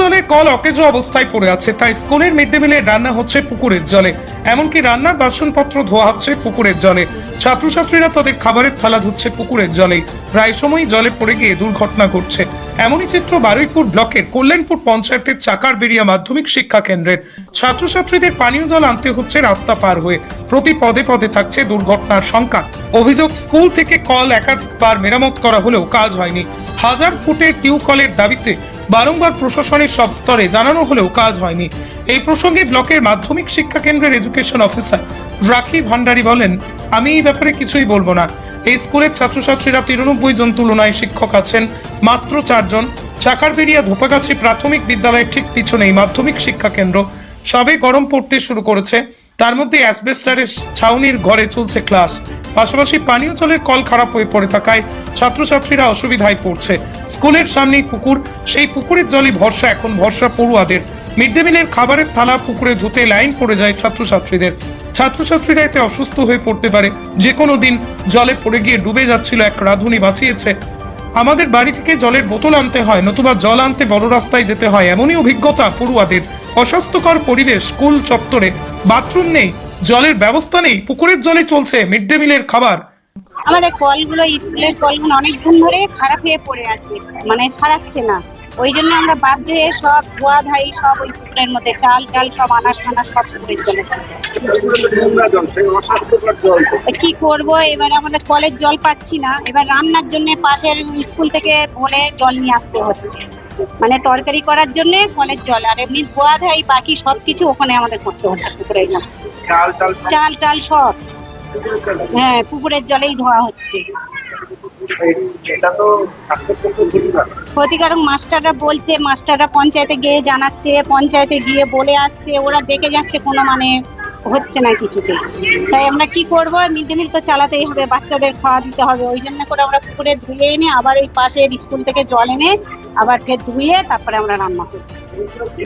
জলে কল অকেজো অবস্থায় পড়ে আছে, তাই স্কুলের মিড ডে মিলে রান্না হচ্ছে পুকুরের জলে। এমনকি রান্নার বাসনপত্র ধোয়া হচ্ছে পুকুরের জলে। ছাত্রছাত্রীরা তাদের খাবারের থালা ধুচ্ছে পুকুরের জলে প্রায় সময়ই জলে পড়ে গিয়ে দুর্ঘটনা ঘটছে। এমনই চিত্র বারুইপুর ব্লকের কল্যাণপুর পঞ্চায়েতের চাকার বেরিয়া মাধ্যমিক শিক্ষা কেন্দ্রের। ছাত্রছাত্রীদের পানীয় জল আনতে হচ্ছে রাস্তা পার হয়ে। প্রতি পদে পদে থাকছে দুর্ঘটনার শঙ্কা অভিযোগ, স্কুল থেকে কল একাধিকবার মেরামত করা হলেও কাজ হয়নি। হাজার ফুটের টিউকলের দাবিতে বারংবার প্রশাসনের সব স্তরে জানানো হলেও কাজ হয়নি। এই প্রসঙ্গে ব্লকের মাধ্যমিক শিক্ষা কেন্দ্রের এডুকেশন অফিসার রাখি ভান্ডারী বলেন, আমি এই ব্যাপারে কিছুই বলব না। এই স্কুলের ছাত্রছাত্রীরা তিরানব্বই জন তুলনায় শিক্ষক আছেন, মাত্র চারজন। চাকারবেরিয়া ধোপাগাছি প্রাথমিক বিদ্যালয়ের ঠিক পিছনেই মাধ্যমিক শিক্ষা কেন্দ্র। সবে গরম পড়তে শুরু করেছে। তার মধ্যে অ্যাসবেস্টারের ছাউনির ঘরে চলছে ক্লাস। পাশাপাশি পানীয় জলের কল খারাপ হয়ে পড়ে থাকায় ছাত্রছাত্রীরা অসুবিধায় পড়ছে। স্কুলের সামনেই পুকুর, সেই পুকুরের জলই ভরসা, এখন ভরসা পড়ুয়াদের। মিড ডে মিলের খাবারের থালা পুকুরে ধুতে লাইন পড়ে যায় ছাত্রছাত্রীদের। ছাত্রছাত্রীরা এতে অসুস্থ হয়ে পড়তে পারে। যে কোনো দিন জলে পড়ে গিয়ে ডুবে যাচ্ছিল এক রাধুনি বাঁচিয়েছে। আমাদের বাড়ি থেকে জলের বোতল আনতে হয়, নতুবা জল আনতে বড় রাস্তায় যেতে হয়, এমনই অভিজ্ঞতা পড়ুয়াদের। অস্বাস্থ্যকর পরিবেশ স্কুল চত্বরে। বাথরুম নেই জলের ব্যবস্থা নেই, পুকুরের জলে চলছে মিড ডে মিলের খাবার। আমাদের কলগুলো, স্কুলের কলগুলো অনেকদিন ধরে খারাপ হয়ে পড়ে আছে মানে সারাচ্ছে না। ওই জন্য আমরা বাধ্য হয়ে সব ধোয়া ধাই, সব ওই পুকুরের মধ্যে চাল টাল সব আনাজ ফানাস সব পুকুরের জলে কি করব? এবারে আমাদের কলের জল পাচ্ছি না। এবার রান্নার জন্য পাশের স্কুল থেকে বলে জল নিয়ে আসতে হচ্ছে। মানে তরকারি করার জন্য কলের জল, আর এমনি ধোয়া ধাই বাকি সব কিছু ওখানে আমাদের করতে হচ্ছে পুকুরের জল। চাল টাল সব? হ্যাঁ পুকুরের জলেই ধোয়া হচ্ছে। ক্ষতিকারক মাস্টাররা বলছে মাস্টাররা পঞ্চায়েতে গিয়ে জানাচ্ছে পঞ্চায়েতে গিয়ে বলে আসছে ওরা দেখে যাচ্ছে কোনো মানে হচ্ছে না কিছুতে। তাই আমরা কি করব? মিড ডে মিল তো চালাতেই হবে বাচ্চাদের খাওয়া দিতে হবে। ওই জন্য করে আমরা পুকুরে ধুয়ে এনে আবার ওই পাশের স্কুল থেকে জল এনে আবার ফের ধুয়ে তারপরে আমরা রান্না করি।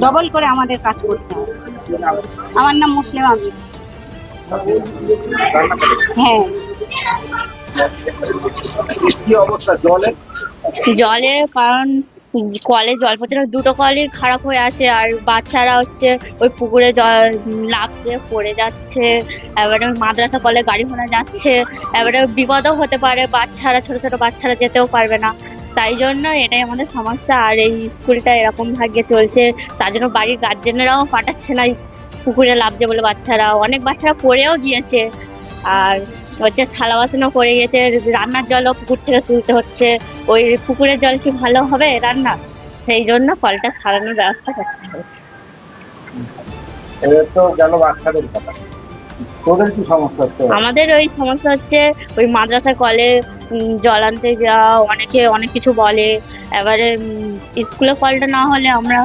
ডবল করে আমাদের কাজ করতে হবে। আমার নাম মুসলিম আমি হ্যাঁ। জলের জলে? কারণ কলে জল পড়ছে না দুটো কলই খারাপ হয়ে আছে আর বাচ্চারা হচ্ছে ওই পুকুরে জল লাফছে পড়ে যাচ্ছে এবারে মাদ্রাসা কলে গাড়ি ঘোড়া যাচ্ছে এবারে বিপদও হতে পারে বাচ্চারা ছোট ছোট বাচ্চারা যেতেও পারবে না। তাই জন্য এটাই আমাদের সমস্যা। আর এই স্কুলটা এরকম ভাগ্যে চলছে তার জন্য বাড়ির গার্জেনরাও পাঠাচ্ছে না পুকুরে লাফছে বলে বাচ্চারা। অনেক বাচ্চারা পড়েও গিয়েছে আর হচ্ছে থালা বাসনও পড়ে গিয়েছে রান্নার জলও পুকুর থেকে তুলতে হচ্ছে। ওই পুকুরের জল কি ভালো হবে রান্না? সেই জন্য কলটা সারানোর ব্যবস্থা করতে হবে তো গেল বাচ্চাদের কথা। তোদের কি সমস্যা হচ্ছে? আমাদের ওই সমস্যা হচ্ছে ওই মাদ্রাসা কলে জল আনতে যাওয়া অনেকে অনেক কিছু বলে। এবারে স্কুলে কলটা না হলে আমরা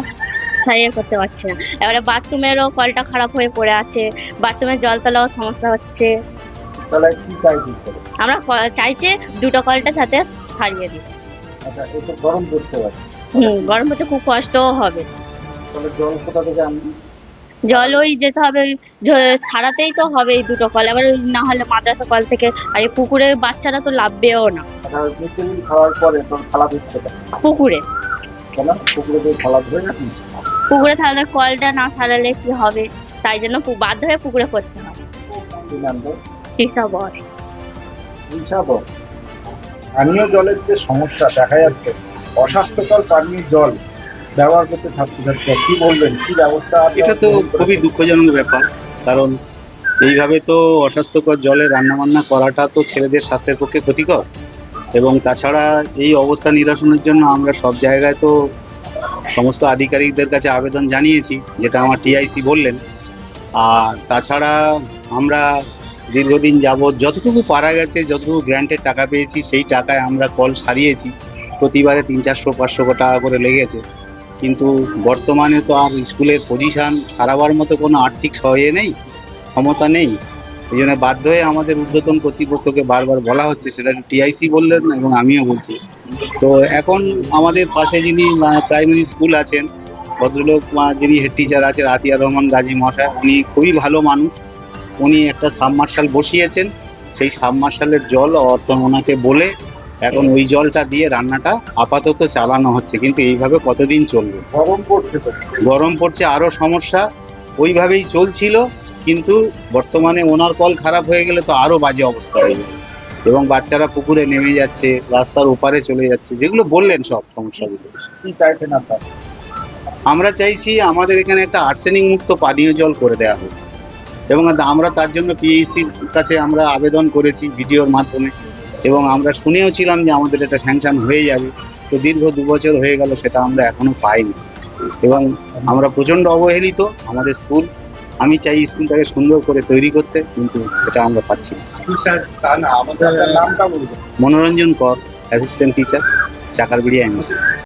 সারিয়ে করতে পারছি না। এবারে বাথরুমেরও কলটা খারাপ হয়ে পড়ে আছে। বাথরুমের জল তোলাও সমস্যা হচ্ছে? আমরা চাইছি দুটো কলটা যাতে সারিয়ে দিই। আচ্ছা গরম করতে পারছি হুম গরম খুব কষ্টও হবে। জল কোথা থেকে জল ওই যেতে হবে ওই সারাতেই তো হবে এই দুটো কল। এবার ওই না হলে মাদ্রাসা কল থেকে আর এই পুকুরে বাচ্চারা তো লাভবেও না। পুকুরে। পুকুরে তাহলে কলটা না সারালে কি হবে? তাই জন্য বাধ্য হয়ে পুকুরে করতে হবে কি নাম তোর? চিসা বর। হিসাব পানীয় জলের যে সমস্যা দেখা যাচ্ছে অস্বাস্থ্যকর পানীয় জল ব্যবহার করতে ছাত্রছাত্রীরা কি বলবেন? কি ব্যবস্থা এটা তো খুবই দুঃখজনক ব্যাপার কারণ এইভাবে তো অস্বাস্থ্যকর জলে রান্নাবান্না করাটা তো ছেলেদের স্বাস্থ্যের পক্ষে ক্ষতিকর। এবং তাছাড়া এই অবস্থা নিরসনের জন্য আমরা সব জায়গায় তো সমস্ত আধিকারিকদের কাছে আবেদন জানিয়েছি যেটা আমার টিআইসি বললেন। আর তাছাড়া আমরা দীর্ঘদিন যাবৎ যতটুকু পারা গেছে যতটুকু গ্র্যান্টের টাকা পেয়েছি সেই টাকায় আমরা কল সারিয়েছি। প্রতিবারে তিন চারশো পাঁচশো টাকা করে লেগেছে। কিন্তু বর্তমানে তো আর স্কুলের পজিশন সারাবার মতো কোনো আর্থিক সহায় নেই, ক্ষমতা নেই। এই জন্য বাধ্য হয়ে আমাদের ঊর্ধ্বতন কর্তৃপক্ষকে বারবার বলা হচ্ছে, সেটা টিআইসি বললেন এবং আমিও বলছি। তো এখন আমাদের পাশে যিনি প্রাইমারি স্কুল আছেন, ভদ্রলোক যিনি হেড টিচার আছেন আতিয়া রহমান গাজী মশাই, উনি খুবই ভালো মানুষ। উনি একটা সাবমার্শাল বসিয়েছেন। সেই সাবমার্শালের জল অর্থ ওনাকে বলে এখন ওই জলটা দিয়ে রান্নাটা আপাতত চালানো হচ্ছে কিন্তু এইভাবে কতদিন চলবে? গরম পড়ছে গরম পড়ছে আরও সমস্যা। ওইভাবেই চলছিল কিন্তু বর্তমানে ওনার কল খারাপ হয়ে গেলে তো আরও বাজে অবস্থা হয়ে যাবে। এবং বাচ্চারা পুকুরে নেমে যাচ্ছে রাস্তার ওপারে চলে যাচ্ছে যেগুলো বললেন সব সমস্যাগুলো। কি চাইছেন আপনারা? আমরা চাইছি আমাদের এখানে একটা আর্সেনিক মুক্ত পানীয় জল করে দেওয়া হোক। এবং আমরা তার জন্য পিএইসির কাছে আমরা আবেদন করেছি ভিডিওর মাধ্যমে। এবং আমরা শুনেও ছিলাম যে আমাদের এটা স্যাংশন হয়ে যাবে। তো দীর্ঘ দু বছর হয়ে গেল সেটা আমরা এখনও পাইনি। এবং আমরা প্রচণ্ড অবহেলিত আমাদের স্কুল। আমি চাই স্কুলটাকে সুন্দর করে তৈরি করতে কিন্তু এটা আমরা পাচ্ছি না। আমাদের মনোরঞ্জন কর অ্যাসিস্ট্যান্ট টিচার চাকারবিড়ি এমএসি